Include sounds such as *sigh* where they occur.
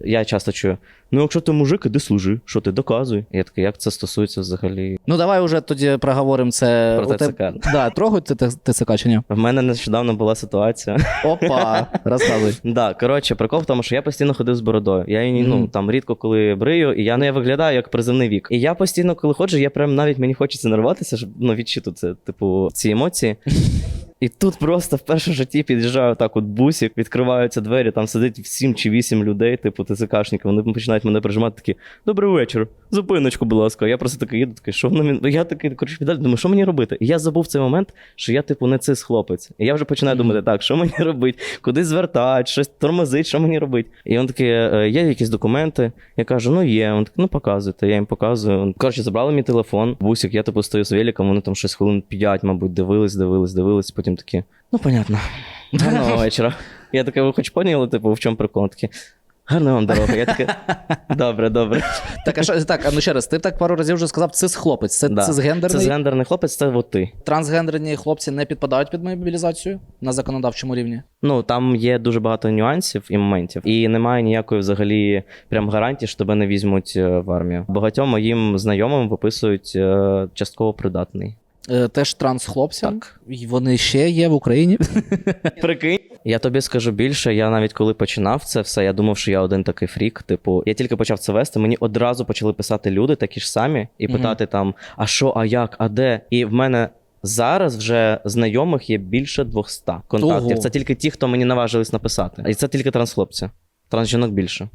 Я часто чую: ну, якщо ти мужик, іди служи, що ти доказуй. Я такий, як це стосується взагалі? Ну давай уже тоді проговоримо це. Про ТЦК. Да, трогають ти ТЦК чи ні? В мене нещодавно була ситуація. Опа, розказуй. *laughs* Да, коротше, прикол в тому, що я постійно ходив з бородою. Я її ну там рідко коли брию, і я не виглядаю як приземний вік. І я постійно, коли ходжу, я прям навіть мені хочеться нарватися, щоб ну відчути це, типу, ці емоції. І тут просто в першому житті під'їжджаю так, от бусик, відкриваються двері, там сидить сім чи вісім людей, типу ТЦКшники, вони починають мене прижимати такі: Добрий вечір, зупиночку, будь ласка. Я просто такий їду, такий, що воно мені. Я такий коротше, віддалі, думаю, що мені робити? І я забув цей момент, що я, типу, не цис хлопець. І я вже починаю думати, так, що мені *laughs* робити, куди звертати, щось тормозить, що мені робити. І він такий, «Е, є якісь документи. Я кажу, ну є. Він такий, ну показуйте. Я їм показую. Коротше, забрали мій телефон, бусик, я типу стою з великом, вони там щось хвилин п'ять, мабуть, дивились, дивились, дивились, потім такі, ну понятно. Гарного *laughs* вечора. Я такий, ви хоч поняли, типу, в чому прикол? Такі, гарної вам дороги. Я такий, добре, добре. Так, а що так, а ну ще раз, ти так пару разів вже сказав, цис хлопець. Це Да. цисгендерний. Це згендерний хлопець, це от ти. Трансгендерні хлопці не підпадають під мобілізацію на законодавчому рівні. Ну там є дуже багато нюансів і моментів, і немає ніякої взагалі прям гарантії, що тебе не візьмуть е, в армію. Багатьом моїм знайомим виписують е, частково придатний. Е, Теж трансхлопцям. І вони ще є в Україні. *laughs* Прикинь. Я тобі скажу більше. Я навіть коли починав це все, я думав, що я один такий фрік. Типу, я тільки почав це вести. Мені одразу почали писати люди, такі ж самі, і питати там: а що, а як, а де? І в мене. Зараз вже знайомих є більше 200 контактів. Ого. Це тільки ті, хто мені наважились написати. І це тільки трансхлопці. Трансжінок більше.